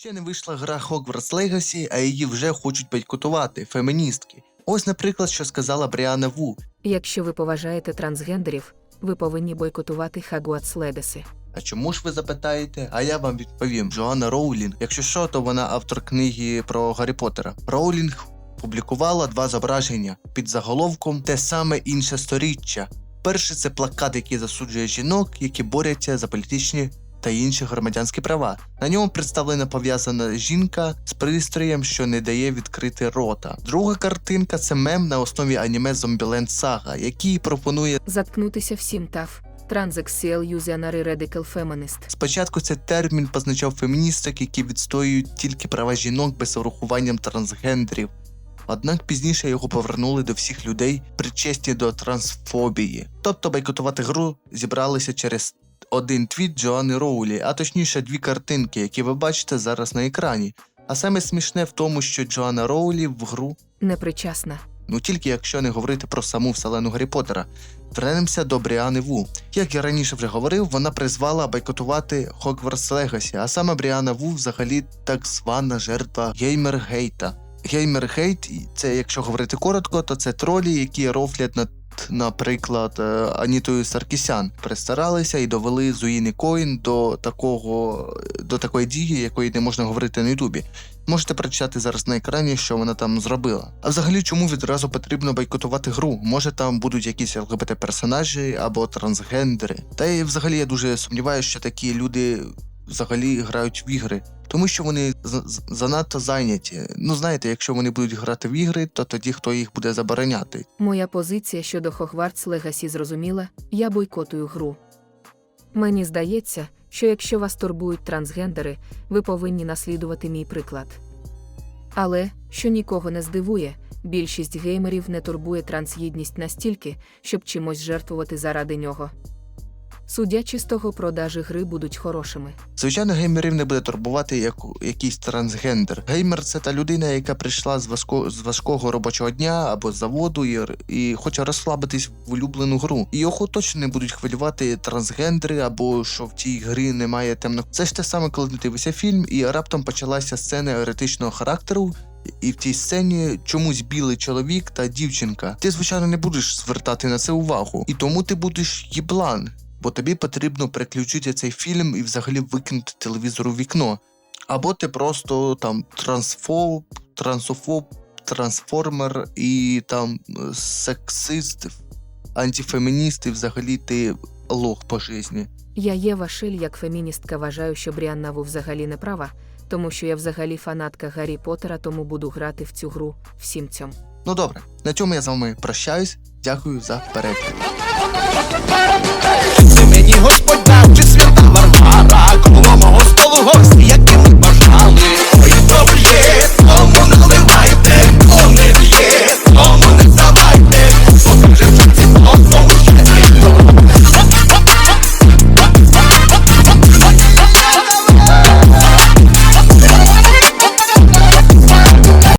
Ще не вийшла гра Hogwarts Legacy, а її вже хочуть бойкотувати феміністки. Ось, наприклад, що сказала Бріана Ву. Якщо ви поважаєте трансгендерів, ви повинні бойкотувати Хагуатс Легаси. А чому ж ви запитаєте? А я вам відповім: Джоанна Роулінг, якщо що, то вона автор книги про Гаррі Поттера. Роулінг публікувала два зображення під заголовком Те саме інше сторіччя. Перше це плакат, який засуджує жінок, які борються за політичні та інші громадянські права. На ньому представлена пов'язана жінка з пристроєм, що не дає відкрити рота. Друга картинка це мем на основі аніме Zombieland Saga, який пропонує Заткнутися всім тав. Транзексіал юзіанари Radical Feminist. Спочатку цей термін позначав феміністок, які відстоюють тільки права жінок без урахуванням трансгендерів. Однак пізніше його повернули до всіх людей, причесні до трансфобії. Тобто бойкотувати гру зібралися через один твіт Джоанни Роулі, а точніше дві картинки, які ви бачите зараз на екрані. А саме смішне в тому, що Джоанна Роулі в гру Непричасна. Ну тільки якщо не говорити про саму вселену Гаррі Поттера. Вернемося до Бріани Ву. Як я раніше вже говорив, вона призвала бойкотувати Hogwarts Legacy, а саме Бріана Ву взагалі так звана жертва геймер-гейта. Геймер-гейт, це, якщо говорити коротко, то це тролі, які рофлять над, наприклад, е, Анітою Саркісян. Перестаралися і довели Зуїни Коін до такого до такої дії, якої не можна говорити на Ютубі. Можете прочитати зараз на екрані, що вона там зробила. А взагалі, чому відразу потрібно бойкотувати гру? Може там будуть якісь ЛГБТ персонажі або трансгендери. Та й взагалі я дуже сумніваюся, що такі люди взагалі грають в ігри, тому що вони занадто зайняті. Ну знаєте, якщо вони будуть грати в ігри, то тоді хто їх буде забороняти. Моя позиція щодо Хогвартс Легасі зрозуміла, я бойкотую гру. Мені здається, що якщо вас турбують трансгендери, ви повинні наслідувати мій приклад. Але, що нікого не здивує, більшість геймерів не турбує трансгідність настільки, щоб чимось жертвувати заради нього. Судячи з того, продажі гри будуть хорошими. Звичайно, геймерів не буде турбувати як якийсь трансгендер. Геймер це та людина, яка прийшла з важко, з важкого робочого дня або з заводу і, і хоче розслабитись в улюблену гру. І його точно не будуть хвилювати трансгендери або що в тій грі немає темно. Це ж те саме, коли ти дивишся фільм, і раптом почалася сцена еретичного характеру. І в тій сцені чомусь білий чоловік та дівчинка. Ти, звичайно, не будеш звертати на це увагу. І тому ти будеш їблан бо тобі потрібно переключити цей фільм і взагалі викинути телевізор у вікно. Або ти просто там трансфоб, трансофоб, трансформер і там е, сексист, антифемініст, і взагалі ти лох по житті. Я Єва Шиль, як феміністка, вважаю, що Бріанна Ву взагалі не права, тому що я взагалі фанатка Гаррі Поттера, тому буду грати в цю гру всім цьому. Ну добре, на цьому я з вами прощаюсь. Дякую за перегляд. Ти мені Господь дав, чи свята Варвара,